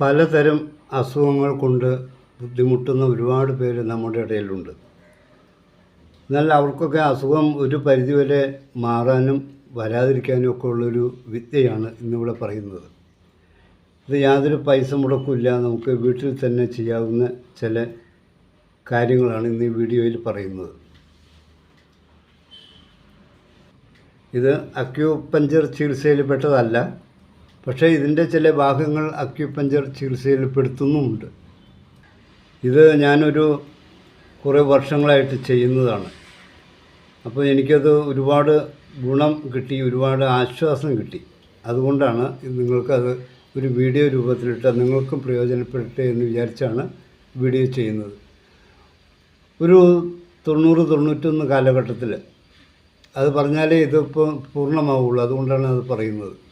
പലതരം അസുഖങ്ങൾ കൊണ്ട് ബുദ്ധിമുട്ടുന്ന ഒരുപാട് പേര് നമ്മുടെ ഇടയിലുണ്ട്. എന്നാൽ അവർക്കൊക്കെ അസുഖം ഒരു പരിധിവരെ മാറാനും വരാതിരിക്കാനും ഒക്കെ ഉള്ളൊരു വിദ്യയാണ് ഇന്നിവിടെ പറയുന്നത്. ഇത് യാതൊരു പൈസ മുടക്കില്ല നമുക്ക് വീട്ടിൽ തന്നെ ചെയ്യാവുന്ന ചില കാര്യങ്ങളാണ് ഇന്ന് ഈ വീഡിയോയിൽ പറയുന്നത്. ഇത് അക്യൂപഞ്ചർ ചികിത്സയിൽ പെട്ടതല്ല പക്ഷേ ഇതിന്റെ ചില ഭാഗങ്ങൾ അക്യുപഞ്ചർ ചികിത്സയിൽ പെടുത്തുന്നുമുണ്ട്. ഇത് ഞാനൊരു കുറേ വർഷങ്ങളായിട്ട് ചെയ്യുന്നതാണ്. അപ്പോൾ എനിക്കത് ഒരുപാട് ഗുണം കിട്ടി ഒരുപാട് ആശ്വാസം കിട്ടി. അതുകൊണ്ടാണ് നിങ്ങൾക്കത് ഒരു വീഡിയോ രൂപത്തിലിട്ട് നിങ്ങൾക്കും പ്രയോജനപ്പെടട്ടെ എന്ന് വിചാരിച്ചാണ് വീഡിയോ ചെയ്യുന്നത്. ഒരു തൊണ്ണൂറ് തൊണ്ണൂറ്റൊന്ന് കാലഘട്ടത്തിൽ അത് പറഞ്ഞാലേ ഇതിപ്പോൾ പൂർണമാവുള്ളൂ. അതുകൊണ്ടാണ് അത് പറയുന്നത്.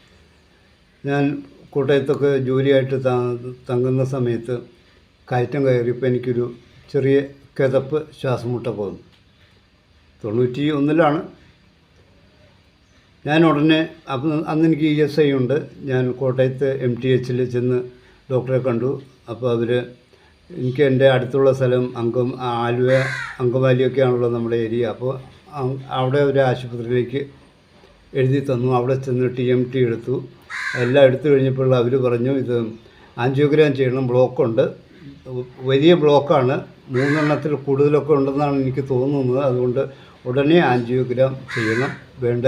ഞാൻ കോട്ടയത്തൊക്കെ ജോലിയായിട്ട് തങ്ങുന്ന സമയത്ത് കയറ്റം കയറിയപ്പോൾ എനിക്കൊരു ചെറിയ കിതപ്പ് ശ്വാസം പോകുന്നു തൊണ്ണൂറ്റി ഒന്നിലാണ് ഞാൻ ഉടനെ അന്ന് എനിക്ക് ഇ എസ് ഐ ഉണ്ട്. ഞാൻ കോട്ടയത്ത് എം ടി എച്ചിൽ ചെന്ന് ഡോക്ടറെ കണ്ടു. അപ്പോൾ അവർ എനിക്ക് എന്റെ അടുത്തുള്ള സ്ഥലം അങ്കം ആലുവ അങ്കമാലിയൊക്കെയാണല്ലോ നമ്മുടെ ഏരിയ. അപ്പോൾ അവിടെ ഒരു ആശുപത്രിയിലേക്ക് എഴുതി തന്നു. അവിടെ ചെന്ന് ടി എം ടി എടുത്തു. എല്ലാം എടുത്തു കഴിഞ്ഞപ്പോൾ അവർ പറഞ്ഞു ഇത് ആൻജിയോഗ്രാം ചെയ്യണം ബ്ലോക്കുണ്ട്. വലിയ ബ്ലോക്കാണ്. മൂന്നെണ്ണത്തിൽ കൂടുതലൊക്കെ ഉണ്ടെന്നാണ് എനിക്ക് തോന്നുന്നത്. അതുകൊണ്ട് ഉടനെ ആൻജിയോഗ്രാം ചെയ്യണം. വേണ്ട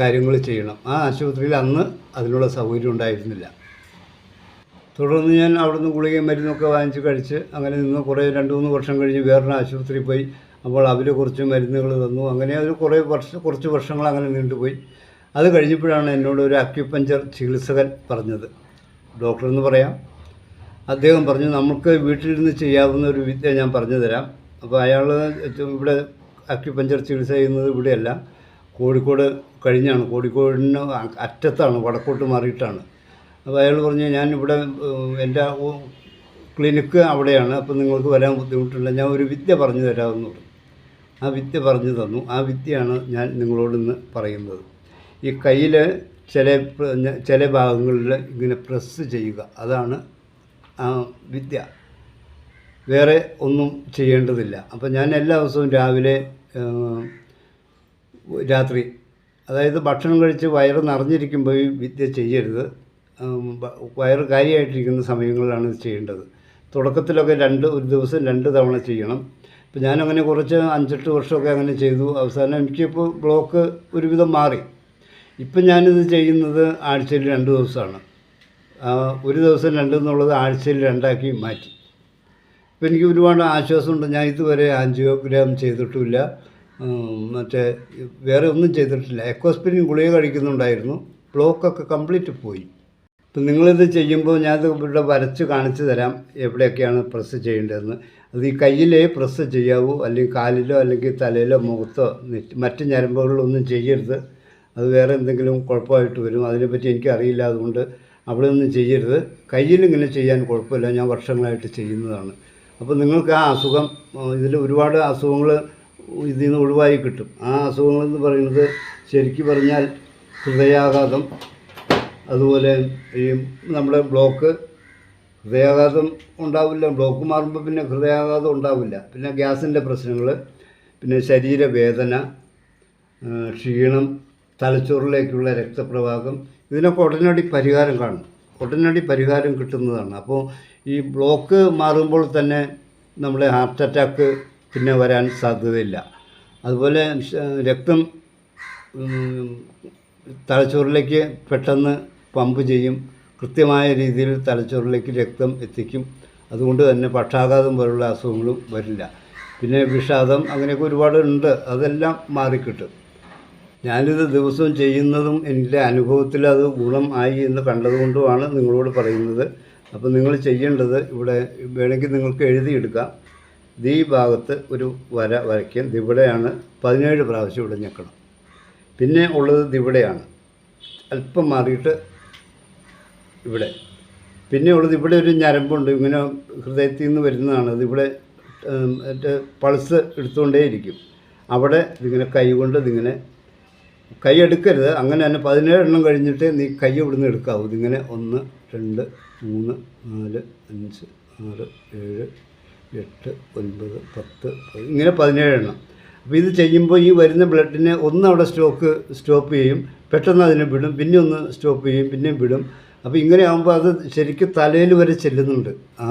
കാര്യങ്ങൾ ചെയ്യണം. ആ ആശുപത്രിയിൽ അന്ന് അതിനുള്ള സൗകര്യം ഉണ്ടായിരുന്നില്ല. തുടർന്ന് ഞാൻ അവിടുന്ന് ഗുളികയും മരുന്നൊക്കെ വാങ്ങിച്ച് കഴിച്ച് അങ്ങനെ നിന്ന് കുറേ രണ്ട് മൂന്ന് വർഷം കഴിഞ്ഞ് വേറൊരു ആശുപത്രിയിൽ പോയി. അപ്പോൾ അവർ കുറച്ച് മരുന്നുകൾ തന്നു. അങ്ങനെ ഒരു കുറേ വർഷം കുറച്ച് വർഷങ്ങൾ അങ്ങനെ നീണ്ടുപോയി അത് കഴിഞ്ഞപ്പോഴാണ് എന്നോട് ഒരു അക്യുപഞ്ചർ ചികിത്സകൻ പറഞ്ഞത്. ഡോക്ടർ എന്ന് പറയാം. അദ്ദേഹം പറഞ്ഞു നമുക്ക് വീട്ടിലിരുന്ന് ചെയ്യാവുന്ന ഒരു വിദ്യ ഞാൻ പറഞ്ഞു തരാം. അപ്പോൾ അയാൾ ഇവിടെ അക്യുപഞ്ചർ ചികിത്സ ചെയ്യുന്നത് ഇവിടെയല്ല. കോഴിക്കോട് കഴിഞ്ഞാണ്. കോഴിക്കോടിന് അറ്റത്താണ് വടക്കോട്ട് മാറിയിട്ടാണ്. അപ്പോൾ അയാൾ പറഞ്ഞു ഞാൻ ഇവിടെ എന്റെ ക്ലിനിക്ക് അവിടെയാണ്. അപ്പോൾ നിങ്ങൾക്ക് വരാൻ ബുദ്ധിമുട്ടില്ല. ഞാൻ ഒരു വിദ്യ പറഞ്ഞു തരാമെന്ന് പറഞ്ഞു. ആ വിദ്യ പറഞ്ഞു തന്നു. ആ വിദ്യയാണ് ഞാൻ നിങ്ങളോട് ഇന്ന് പറയുന്നത്. ഈ കയ്യിൽ ചില ചില ഭാഗങ്ങളിൽ ഇങ്ങനെ പ്രസ് ചെയ്യുക. അതാണ് ആ വിദ്യ. വേറെ ഒന്നും ചെയ്യേണ്ടതില്ല. അപ്പം ഞാൻ എല്ലാ ദിവസവും രാവിലെ രാത്രി അതായത് ഭക്ഷണം കഴിച്ച് വയറ് നിറഞ്ഞിരിക്കുമ്പോൾ ഈ വിദ്യ ചെയ്യരുത്. വയറ് കാര്യമായിട്ടിരിക്കുന്ന സമയങ്ങളിലാണ് ഇത് ചെയ്യേണ്ടത്. തുടക്കത്തിലൊക്കെ രണ്ട് ഒരു ദിവസം രണ്ട് തവണ ചെയ്യണം. ഇപ്പം ഞാനങ്ങനെ കുറച്ച് അഞ്ചെട്ട് വർഷമൊക്കെ അങ്ങനെ ചെയ്തു. അവസാനം എനിക്കിപ്പോൾ ബ്ലോക്ക് ഒരുവിധം മാറി. ഇപ്പം ഞാനിത് ചെയ്യുന്നത് ആഴ്ചയിൽ രണ്ട് ദിവസമാണ്. ഒരു ദിവസം രണ്ട് എന്നുള്ളത് ആഴ്ചയിൽ രണ്ടാക്കി മാറ്റി. ഇപ്പം എനിക്ക് ഒരുപാട് ആശ്വാസമുണ്ട്. ഞാൻ ഇതുവരെ ആൻജിയോഗ്രാം ചെയ്തിട്ടുമില്ല. മറ്റേ വേറെ ഒന്നും ചെയ്തിട്ടില്ല. എക്കോസ്പിരിൻ ഗുളിക കഴിക്കുന്നുണ്ടായിരുന്നു. ബ്ലോക്കൊക്കെ കംപ്ലീറ്റ് പോയി. ഇപ്പം നിങ്ങളിത് ചെയ്യുമ്പോൾ ഞാനത് ഇവിടെ വരച്ച് കാണിച്ചു തരാം. എവിടെയൊക്കെയാണ് പ്രസ് ചെയ്യേണ്ടതെന്ന്. അത് ഈ കയ്യിലേ പ്രസ് ചെയ്യാവൂ അല്ലെങ്കിൽ കാലിലോ അല്ലെങ്കിൽ തലയിലോ മുഖത്തോ മറ്റ് ഞരമ്പുകളിലൊന്നും ചെയ്യരുത്. അത് വേറെ എന്തെങ്കിലും കുഴപ്പമായിട്ട് വരും. അതിനെപ്പറ്റി എനിക്കറിയില്ല. അതുകൊണ്ട് അവിടെ ഒന്നും ചെയ്യരുത്. കയ്യിലിങ്ങനെ ചെയ്യാൻ കുഴപ്പമില്ല. ഞാൻ വർഷങ്ങളായിട്ട് ചെയ്യുന്നതാണ്. അപ്പോൾ നിങ്ങൾക്ക് ആ അസുഖം ഇതിൽ ഒരുപാട് അസുഖങ്ങൾ ഇതിൽ നിന്ന് ഒഴിവായി കിട്ടും. ആ അസുഖങ്ങളെന്ന് പറയുന്നത് ശരിക്കും പറഞ്ഞാൽ ഹൃദയാഘാതം അതുപോലെ ഈ നമ്മുടെ ബ്ലോക്ക് ഹൃദയാഘാതം ഉണ്ടാവില്ല ബ്ലോക്ക് മാറുമ്പോൾ പിന്നെ ഹൃദയാഘാതം ഉണ്ടാവില്ല. പിന്നെ ഗ്യാസിന്റെ പ്രശ്നങ്ങൾ പിന്നെ ശരീരവേദന ക്ഷീണം തലച്ചോറിലേക്കുള്ള രക്തപ്രവാഹം ഇതിനൊക്കെ ഉടനടി പരിഹാരം കാണും. ഉടനടി പരിഹാരം കിട്ടുന്നതാണ്. അപ്പോൾ ഈ ബ്ലോക്ക് മാറുമ്പോൾ തന്നെ നമ്മളെ ഹാർട്ട് അറ്റാക്ക് പിന്നെ വരാൻ സാധ്യതയില്ല. അതുപോലെ രക്തം തലച്ചോറിലേക്ക് പെട്ടെന്ന് പമ്പ് ചെയ്യും. കൃത്യമായ രീതിയിൽ തലച്ചോറിലേക്ക് രക്തം എത്തിക്കും. അതുകൊണ്ട് തന്നെ പക്ഷാഘാതം പോലുള്ള അസുഖങ്ങളും വരില്ല. പിന്നെ വിഷാദം അങ്ങനെയൊക്കെ ഒരുപാട് ഉണ്ട്. അതെല്ലാം മാറിക്കിട്ടും. ഞാനിത് ദിവസവും ചെയ്യുന്നതും എന്റെ അനുഭവത്തിൽ അത് ഗുണം ആയി എന്ന് കണ്ടതുകൊണ്ടുമാണ് നിങ്ങളോട് പറയുന്നത്. അപ്പോൾ നിങ്ങൾ ചെയ്യേണ്ടത് ഇവിടെ വേണമെങ്കിൽ നിങ്ങൾക്ക് എഴുതിയെടുക്കാം. ഈ ഭാഗത്ത് ഒരു വര വരയ്ക്കും. ഇവിടെയാണ് പതിനേഴ് പ്രാവശ്യം ഇവിടെ ഞെക്കണം. പിന്നെ ഉള്ളത് ഇവിടെയാണ് അല്പം മാറിയിട്ട് ഇവിടെ. പിന്നെ ഉള്ളത് ഇവിടെ ഒരു ഞരമ്പുണ്ട്. ഇങ്ങനെ ഹൃദയത്തിൽ നിന്ന് വരുന്നതാണ്. അതിവിടെ മറ്റേ പൾസ് എടുത്തുകൊണ്ടേയിരിക്കും. അവിടെ ഇതിങ്ങനെ കൈ കൊണ്ട് ഇതിങ്ങനെ കൈ എടുക്കരുത്. അങ്ങനെ തന്നെ പതിനേഴെണ്ണം കഴിഞ്ഞിട്ട് നീ കൈ ഇവിടുന്ന് എടുക്കാവൂ. ഇതിങ്ങനെ ഒന്ന് രണ്ട് മൂന്ന് നാല് അഞ്ച് ആറ് ഏഴ് എട്ട് ഒൻപത് പത്ത് ഇങ്ങനെ ഇങ്ങനെ പതിനേഴെണ്ണം. അപ്പോൾ ഇത് ചെയ്യുമ്പോൾ ഈ വരുന്ന ബ്ലഡിനെ ഒന്ന് അവിടെ സ്റ്റോക്ക് സ്റ്റോപ്പ് ചെയ്യും. പെട്ടെന്ന് അതിനെ വിടും. പിന്നെ ഒന്ന് സ്റ്റോപ്പ് ചെയ്യും. പിന്നെയും വിടും. അപ്പോൾ ഇങ്ങനെ ആകുമ്പോൾ അത് ശരിക്കും തലയിൽ വരെ ചെല്ലുന്നുണ്ട്. ആ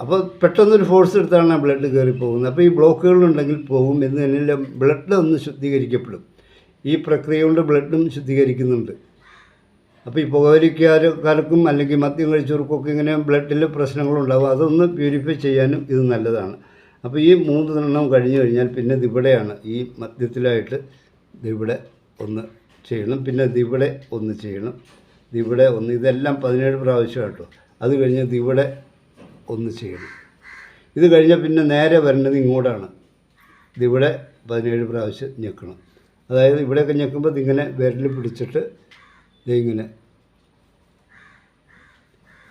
അപ്പോൾ പെട്ടെന്നൊരു ഫോഴ്സ് എടുത്താണ് ആ ബ്ലഡ് കയറി പോകുന്നത്. അപ്പോൾ ഈ ബ്ലോക്കുകളുണ്ടെങ്കിൽ പോകും എന്ന് തന്നെ ബ്ലഡ് ഒന്ന് ശുദ്ധീകരിക്കപ്പെടും. ഈ പ്രക്രിയ കൊണ്ട് ബ്ലഡും ശുദ്ധീകരിക്കുന്നുണ്ട്. അപ്പോൾ ഈ പുകവലിക്കാർക്കാർക്കും അല്ലെങ്കിൽ മദ്യം കഴിച്ചവർക്കൊക്കെ ഇങ്ങനെ ബ്ലഡിൽ പ്രശ്നങ്ങളുണ്ടാവും. അതൊന്ന് പ്യൂരിഫൈ ചെയ്യാനും ഇത് നല്ലതാണ്. അപ്പോൾ ഈ മൂന്ന് എണ്ണം കഴിഞ്ഞു കഴിഞ്ഞാൽ പിന്നെ ദിവിടെയാണ് ഈ മദ്യത്തിലായിട്ട് ദിവിടെ ഒന്ന് ചെയ്യണം. പിന്നെ ദിവിടെ ഒന്ന് ചെയ്യണം. ഇതിവിടെ ഒന്ന് ഇതെല്ലാം പതിനേഴ് പ്രാവശ്യം കേട്ടോ. അത് കഴിഞ്ഞത് ഇവിടെ ഒന്ന് ചെയ്യണം. ഇത് കഴിഞ്ഞാൽ പിന്നെ നേരെ വരേണ്ടത് ഇങ്ങോട്ടാണ്. ഇതിവിടെ പതിനേഴ് പ്രാവശ്യം ഞെക്കണം. അതായത് ഇവിടെയൊക്കെ ഞെക്കുമ്പോൾ ഇതിങ്ങനെ വിരൽ പിടിച്ചിട്ട് ഇതിങ്ങനെ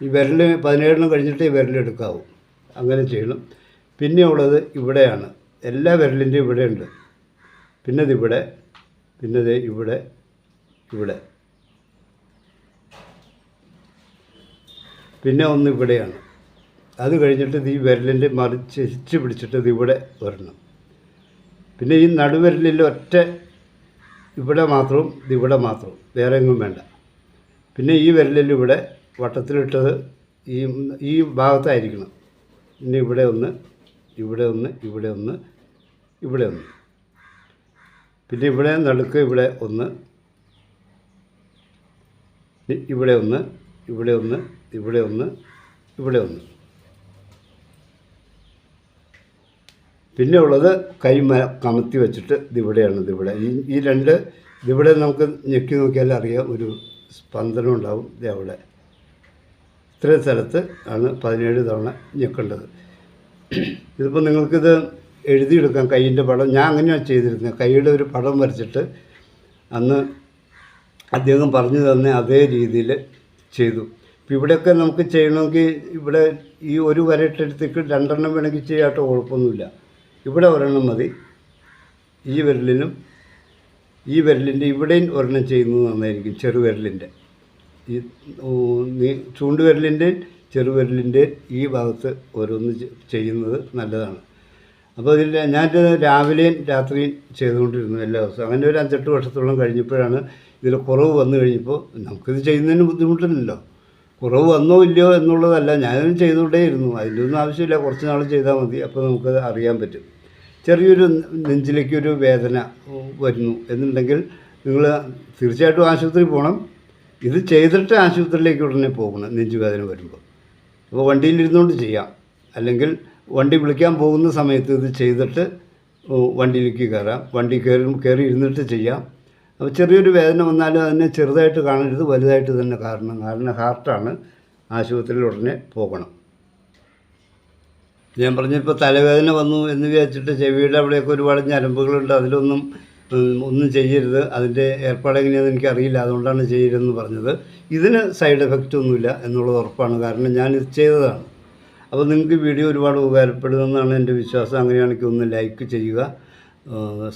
ഈ വിരൽ പതിനേഴിനും കഴിഞ്ഞിട്ട് ഈ വിരലെടുക്കാവും അങ്ങനെ ചെയ്യണം. പിന്നെ ഉള്ളത് ഇവിടെയാണ്. എല്ലാ വിരലിന്റെയും ഇവിടെയുണ്ട്. പിന്നെ ഇതിവിടെ പിന്നെ ഇവിടെ ഇവിടെ. പിന്നെ ഒന്ന് ഇവിടെയാണ്. അത് കഴിഞ്ഞിട്ട് ഈ വിരലിന്റെ മറിച്ച് പിടിച്ചിട്ട് ഇത് ഇവിടെ വരണം. പിന്നെ ഈ നടുവിരലിൽ ഒറ്റ ഇവിടെ മാത്രവും ഇവിടെ മാത്രവും. വേറെ എങ്ങും വേണ്ട. പിന്നെ ഈ വിരലിൽ ഇവിടെ വട്ടത്തിലിട്ടത് ഈ ഈ ഭാഗത്തായിരിക്കണം. പിന്നെ ഇവിടെ ഒന്ന് ഇവിടെ ഒന്ന് ഇവിടെ ഒന്ന് ഇവിടെ ഒന്ന്. പിന്നെ ഇവിടെ നടുക്ക് ഇവിടെ ഒന്ന്. ഇവിടെ ഒന്ന്. ഇവിടെ ഒന്ന് ഇവിടെ ഒന്ന് ഇവിടെ ഒന്ന്. പിന്നെ ഉള്ളത് കൈ കമത്തി വെച്ചിട്ട് ഇതിവിടെയാണ് ഇതിവിടെ ഈ ഈ രണ്ട് ഇതിവിടെ നമുക്ക് ഞെക്കി നോക്കിയാൽ അറിയാം ഒരു സ്പന്ദനം ഉണ്ടാവും. അവിടെ. ഇത്രയും സ്ഥലത്ത് ആണ് പതിനേഴ് തവണ ഞെക്കേണ്ടത്. ഇതിപ്പോൾ നിങ്ങൾക്കിത് എഴുതിയെടുക്കാം കൈയിന്റെ പടം. ഞാൻ അങ്ങനെയാണ് ചെയ്തിരുന്നത്. കൈയുടെ ഒരു പടം വരച്ചിട്ട് അന്ന് അദ്ദേഹം പറഞ്ഞു തന്ന അതേ രീതിയിൽ ചെയ്തു. ഇപ്പം ഇവിടെയൊക്കെ നമുക്ക് ചെയ്യണമെങ്കിൽ ഇവിടെ ഈ ഒരു വരയിട്ടെടുത്തേക്ക് രണ്ടെണ്ണം വേണമെങ്കിൽ ചെയ്യാട്ടോ കുഴപ്പമൊന്നുമില്ല. ഇവിടെ ഒരെണ്ണം മതി. ഈ വിരലിനും ഈ വിരലിന്റെ ഇവിടെയും ഒരെണ്ണം ചെയ്യുന്നത് നന്നായിരിക്കും ചെറുവിരലിന്റെ ഈ ചൂണ്ടുവിരലിന്റെ ചെറുവിരലിന്റെ ഈ ഭാഗത്ത് ഓരോന്ന് ചെയ്യുന്നത് നല്ലതാണ്. അപ്പോൾ ഇതിൽ ഞാനിത് രാവിലെയും രാത്രിയും ചെയ്തുകൊണ്ടിരുന്നു എല്ലാ ദിവസവും. അങ്ങനെ ഒരു അഞ്ചെട്ട് വർഷത്തോളം കഴിഞ്ഞപ്പോഴാണ് ഇതിൽ കുറവ് വന്നു കഴിഞ്ഞപ്പോൾ നമുക്കിത് ചെയ്യുന്നതിന് ബുദ്ധിമുട്ടില്ലല്ലോ. കുറവ് വന്നോ ഇല്ലയോ എന്നുള്ളതല്ല ഞാനും ചെയ്തുകൊണ്ടേയിരുന്നു. അതിന്റെ ഒന്നും ആവശ്യമില്ല കുറച്ച് നാൾ ചെയ്താൽ മതി അപ്പോൾ നമുക്കത് അറിയാൻ പറ്റും. ചെറിയൊരു നെഞ്ചിലേക്കൊരു വേദന വരുന്നു എന്നുണ്ടെങ്കിൽ നിങ്ങൾ തീർച്ചയായിട്ടും ആശുപത്രി പോകണം. ഇത് ചെയ്തിട്ട് ആശുപത്രിയിലേക്ക് ഉടനെ പോകണം നെഞ്ചുവേദന വരുമ്പോൾ. അപ്പോൾ വണ്ടിയിലിരുന്നുകൊണ്ട് ചെയ്യാം. അല്ലെങ്കിൽ വണ്ടി വിളിക്കാൻ പോകുന്ന സമയത്ത് ഇത് ചെയ്തിട്ട് വണ്ടിയിലേക്ക് കയറാം. വണ്ടി കയറി കയറി ഇരുന്നിട്ട് ചെയ്യാം. അപ്പോൾ ചെറിയൊരു വേദന വന്നാലും അതിനെ ചെറുതായിട്ട് കാണരുത് വലുതായിട്ട് തന്നെ കാരണം കാരണം ഹാർട്ടാണ് ആശുപത്രിയിൽ ഉടനെ പോകണം. ഞാൻ പറഞ്ഞപ്പോൾ തലവേദന വന്നു എന്ന് വിചാരിച്ചിട്ട് ചെവിയുടെ അവിടെയൊക്കെ ഒരുപാട് ഞരമ്പുകളുണ്ട്. അതിലൊന്നും ഒന്നും ചെയ്യരുത്. അതിന്റെ ഏർപ്പാട് എങ്ങനെയാണെന്ന് എനിക്കറിയില്ല. അതുകൊണ്ടാണ് ചെയ്യരുതെന്ന് പറഞ്ഞത്. ഇതിന് സൈഡ് എഫക്റ്റ് ഒന്നുമില്ല എന്നുള്ളത് ഉറപ്പാണ്. കാരണം ഞാൻ ഇത് ചെയ്തതാണ്. അപ്പോൾ നിങ്ങൾക്ക് വീഡിയോ ഒരുപാട് ഉപകാരപ്പെടുമെന്നാണ് എന്റെ വിശ്വാസം. അങ്ങനെയാണെങ്കിൽ ഒന്ന് ലൈക്ക് ചെയ്യുക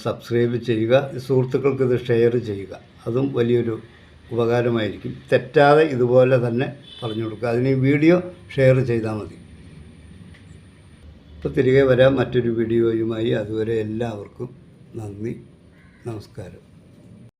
സബ്സ്ക്രൈബ് ചെയ്യുക സുഹൃത്തുക്കൾക്ക് ഇത് ഷെയർ ചെയ്യുക. അതും വലിയൊരു ഉപകാരമായിരിക്കും. തെറ്റാതെ ഇതുപോലെ തന്നെ പറഞ്ഞു കൊടുക്കുക. അതിന് വീഡിയോ ഷെയർ ചെയ്താൽ മതി. അപ്പോൾ തിരികെ വരാം. മറ്റൊരു വീഡിയോയുമായി. അതുവരെ എല്ലാവർക്കും നന്ദി. നമസ്കാരം.